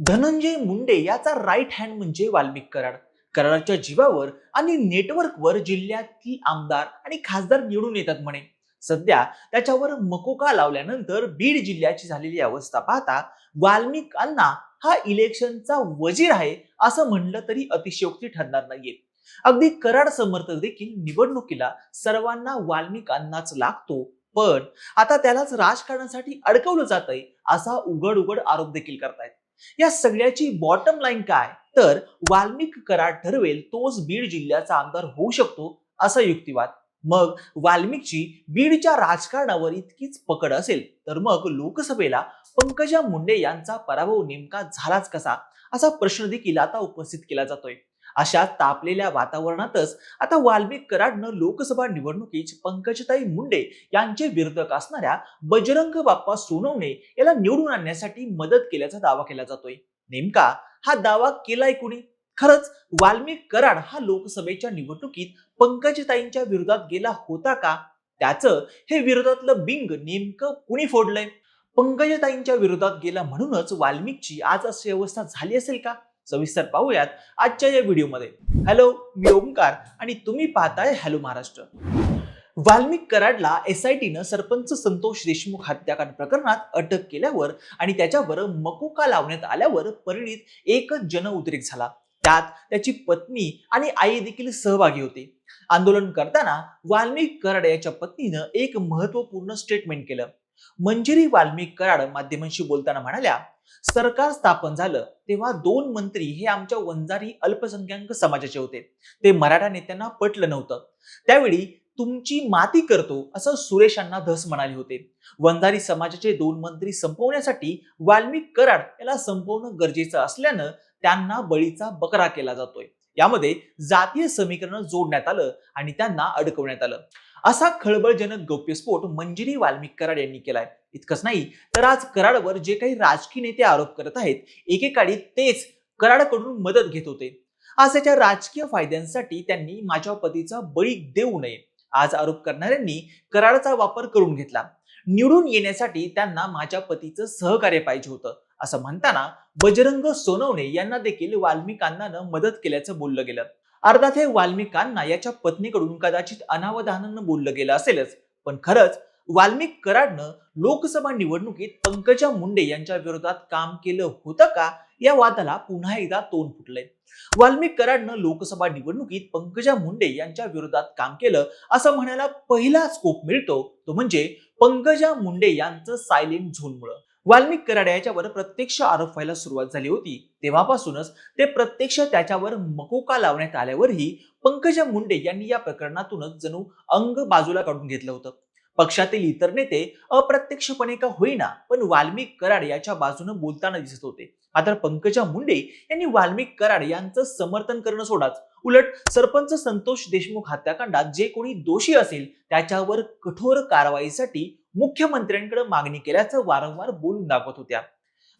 धनंजय मुंडे याचा right hand म्हणजे वाल्मिक कराड कराडाच्या जीवावर आणि नेटवर्कवर जिल्ह्यातील आमदार आणि खासदार निवडून येतात म्हणे. सध्या त्याच्यावर मकोका लावल्यानंतर बीड जिल्ह्याची झालेली अवस्था पाहता वाल्मिक अण्णा हा इलेक्शनचा वजीर आहे असं म्हणलं तरी अतिशयोक्ती ठरणार नाहीये. अगदी कराड समर्थक देखील निवडणुकीला सर्वांना वाल्मिक अण्णाच लागतो पण आता त्यालाच राजकारणासाठी अडकवलं जात आहे असा उघड उघड आरोप देखील करतायत. या सगळ्याची बॉटम लाईन काय? तर वाल्मिक करार ठरवेल तोच बीड जिल्ह्याचा आमदार होऊ शकतो असा युक्तिवाद. मग वाल्मिकची बीडच्या राजकारणावर इतकीच पकड असेल तर मग लोकसभेला पंकजा मुंडे यांचा पराभव नेमका झालाच कसा? असा प्रश्न देखील आता उपस्थित केला जातोय. अशा तापलेल्या वातावरणातच आता वाल्मिक कराडनं लोकसभा निवडणुकीत पंकजताई मुंडे यांचे विरोधक असणाऱ्या बजरंग बाप्पा सोनवणे याला निवडून आणण्यासाठी मदत केल्याचा दावा केला जातोय. नेमका हा दावा केलाय कुणी? खरंच वाल्मिक कराड हा लोकसभेच्या निवडणुकीत पंकजताईंच्या विरोधात गेला होता का? त्याचं हे विरोधातलं बिंग नेमकं कुणी फोडलंय? पंकजताईंच्या विरोधात गेला म्हणूनच वाल्मिकची आज अशी अवस्था झाली असेल का? सविस्तर पाहूयात आजच्या या व्हिडिओमध्ये. हॅलो मी ओमकार आणि तुम्ही पाहताय हॅलो महाराष्ट्र. वाल्मिक कराडला एस आय टीनं सरपंच संतोष देशमुख हत्याकांड प्रकरणात अटक केल्यावर आणि त्याच्यावर मकोका लावण्यात आल्यावर परिणित एकच जनउद्रेक झाला. त्यात त्याची पत्नी आणि आई देखील सहभागी होते. आंदोलन करताना वाल्मिक कराड याच्या पत्नीनं एक महत्त्वपूर्ण स्टेटमेंट केलं. मंजिरी वाल्मिक कराड माध्यमांशी बोलताना म्हणाल्या सरकार स्थापन झालं तेव्हा दोन मंत्री हे आमच्या वंजारी अल्पसंख्याक समाजाचे होते. ते मराठा नेत्यांना पटलं नव्हतं. त्यावेळी तुमची माती करतो असं सुरेशांना धस म्हणाले होते. वंजारी समाजाचे दोन मंत्री संपवण्यासाठी वाल्मिक कराड याला संपवणं गरजेचं असल्यानं त्यांना बळीचा बकरा केला जातोय. यामध्ये जातीय समीकरण जोडण्यात आलं आणि त्यांना अडकवण्यात आलं. असा खळबळजनक गौप्यस्फोट मंजिरी वाल्मिक कराड यांनी केलाय. इतकंच नाही तर आज कराडवर जे काही राजकीय नेते आरोप करत आहेत एकेकाळी तेच कराडकडून मदत घेत होते. आज त्याच्या राजकीय फायद्यांसाठी त्यांनी माझ्या पतीचा बळी देऊ नये आज आरोप करणाऱ्यांनी कराडचा वापर करून घेतला. निवडून येण्यासाठी त्यांना माझ्या पतीचं सहकार्य पाहिजे होतं असं म्हणताना बजरंग सोनवणे यांना देखील वाल्मिकांना मदत केल्याचं बोललं गेलं. अर्थात हे वाल्मिकांना याच्या पत्नीकडून कदाचित अनावधानानं बोललं गेलं असेलच. पण खरंच वाल्मिक कराडनं लोकसभा निवडणुकीत पंकजा मुंडे यांच्या विरोधात काम केलं होतं का? या वादाला पुन्हा एकदा तोंड फुटलंय. वाल्मिक कराडनं लोकसभा निवडणुकीत पंकजा मुंडे यांच्या विरोधात काम केलं असं म्हणायला पहिला स्कोप मिळतो. तो म्हणजे पंकजा मुंडे यांचं सायलेंट झोनमुळं वाल्मिक कराड याच्यावर प्रत्यक्ष आरोप व्हायला सुरुवात झाली होती. तेव्हापासूनच ते प्रत्यक्ष त्याच्यावर मकोका लावण्यात आल्यावरही पंकजा मुंडे यांनी या प्रकरणातूनच जणू अंग बाजूला काढून घेतलं होतं. पक्षातील इतर नेते अप्रत्यक्षपणे का होईना पण वाल्मिक कराड याच्या बाजूने बोलताना दिसत होते. मात्र पंकजा मुंडे यांनी वाल्मिक कराड यांचं समर्थन करणं सोडाच. उलट सरपंच संतोष देशमुख हत्याकांडात जे कोणी दोषी असेल त्याच्यावर कठोर कारवाईसाठी मुख्यमंत्र्यांकडे मागणी केल्याचं वारंवार बोलून दाखवत होत्या.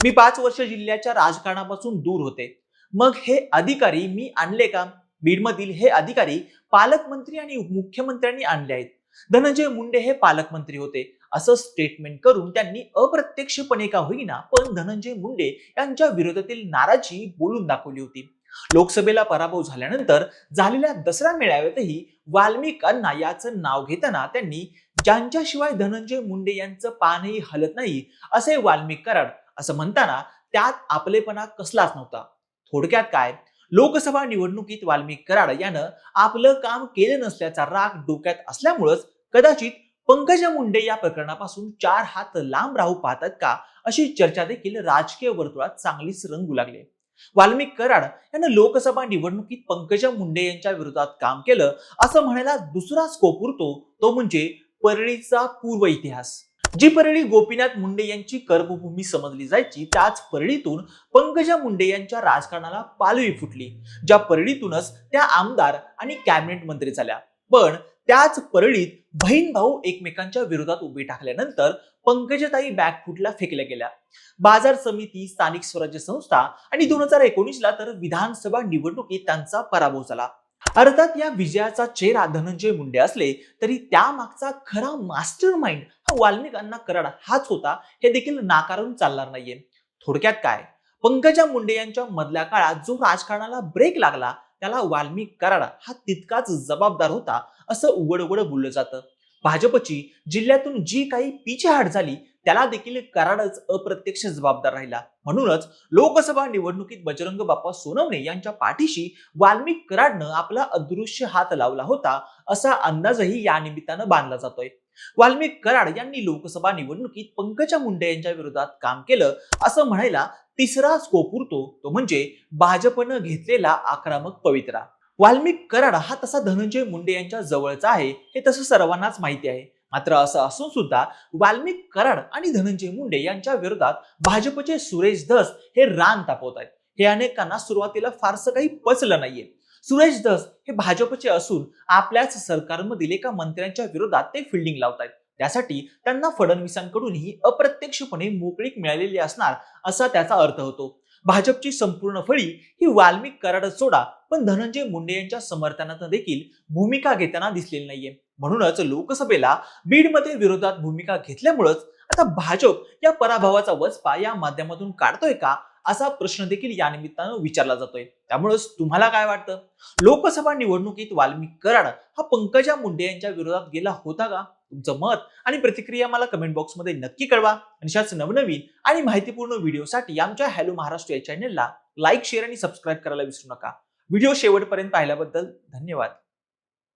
मी पाच वर्ष जिल्ह्याच्या राजकारणापासून दूर होते. मग हे अधिकारी मी आणले का? बीडमधील हे अधिकारी पालकमंत्री आणि मुख्यमंत्र्यांनी आणले आहेत. धनंजय मुंडे हे पालकमंत्री होते. असं स्टेटमेंट करून त्यांनी अप्रत्यक्षपणे का होईना पण धनंजय मुंडे यांच्या विरोधातील नाराजी बोलून दाखवली होती. लोकसभेला पराभव झाल्यानंतर झालेल्या दसरा मेळाव्यातही वाल्मिकांना याचं नाव घेताना त्यांनी ज्यांच्याशिवाय धनंजय मुंडे यांचं पानही हलत नाही असे वाल्मिक कराड असं म्हणताना त्यात आपलेपणा कसलाच नव्हता. थोडक्यात काय? लोकसभा निवडणुकीत वाल्मिक कराड यानं आपलं काम केलं नसल्याचा राग डोक्यात असल्यामुळंच कदाचित पंकजा मुंडे या प्रकरणापासून चार हात लांब राहू पाहतात का अशी चर्चा देखील राजकीय वर्तुळात चांगलीच रंगू लागली. वाल्मिक कराड यानं लोकसभा निवडणुकीत पंकजा मुंडे यांच्या विरोधात काम केलं असं म्हणायला दुसरा स्कोप उरतो तो म्हणजे परळीचा पूर्व इतिहास. जी परळी गोपीनाथ मुंडे यांची कर्मभूमी समजली जायची त्याच परळीतून पंकजा मुंडे यांच्या राजकारणाला पालवी फुटली ज्या परळीतूनच त्या आमदार आणि कॅबिनेट मंत्री झाल्या. पण त्याच परळीत बहीण भाऊ एकमेकांच्या विरोधात उभे टाकल्यानंतर पंकजताई बॅकफुटला फेकल्या गेल्या. बाजार समिती स्थानिक स्वराज्य संस्था आणि दोन हजार एकोणीसला तर विधानसभा निवडणुकीत त्यांचा पराभव झाला. अर्थात या विजयाचा चेहरा धनंजय मुंडे असले तरी त्यामागचा खरा मास्टर माइंड वाल्मिकांना कराड हाच होता हे देखील नाकारून चालणार नाहीये. थोडक्यात काय? पंकजा मुंडे यांच्या मधल्या काळात जो राजकारणाला ब्रेक लागला त्याला वाल्मिक कराड हा तितकाच जबाबदार होता असं उघड उघड बोललं जातं. भाजपची जिल्ह्यातून जी काही पिछेहाट झाली त्याला देखील कराडच अप्रत्यक्ष जबाबदार राहिला. म्हणूनच लोकसभा निवडणुकीत बजरंग बाप्पा सोनवणे यांच्या पाठीशी वाल्मिक कराडनं आपला अदृश्य हात लावला होता असा अंदाजही या निमित्तानं बांधला जातोय. वाल्मिक कराड यांनी लोकसभा निवडणुकीत पंकजा मुंडे यांच्या विरोधात काम केलं असं म्हणायला तिसरा स्कोप उरतो तो म्हणजे भाजपनं घेतलेला आक्रमक पवित्रा. वाल्मिक कराड हा तसा धनंजय मुंडे यांच्या जवळचा आहे हे तसं सर्वांनाच माहिती आहे. मात्र असं असून सुद्धा वाल्मिक कराड आणि धनंजय मुंडे यांच्या विरोधात भाजपचे सुरेश धस हे रान तापवत आहेत. हे अनेकांना सुरुवातीला फारसं काही पचलं नाहीये. सुरेश दस हे भाजपचे असून आपल्याच सरकारमधील एका मंत्र्यांच्या विरोधात ते फिल्डिंग लावत आहेत त्यासाठी त्यांना फडणवीसांकडूनही अप्रत्यक्षपणे मोकळीक मिळालेली असणार असा त्याचा अर्थ होतो. भाजपची संपूर्ण फळी ही वाल्मिक कराड सोडा पण धनंजय मुंडे यांच्या समर्थनात देखील भूमिका घेताना दिसलेली नाहीये. म्हणूनच लोकसभेला बीडमध्ये विरोधात भूमिका घेतल्यामुळंच आता भाजप या पराभवाचा वचपा या माध्यमातून काढतोय का? असा प्रश्न देखील या निमित्तानं विचारला जातोय. त्यामुळेच तुम्हाला काय वाटतं? लोकसभा निवडणुकीत वाल्मिक कराड हा पंकजा मुंडे यांच्या विरोधात गेला होता का? तुमचं मत आणि प्रतिक्रिया मला कमेंट बॉक्समध्ये नक्की कळवा. आणि अशाच नवनवीन आणि माहितीपूर्ण व्हिडिओसाठी आमच्या हॅलो महाराष्ट्र या चॅनेलला लाईक शेअर आणि सबस्क्राईब करायला विसरू नका. व्हिडिओ शेवटपर्यंत पाहिल्याबद्दल धन्यवाद.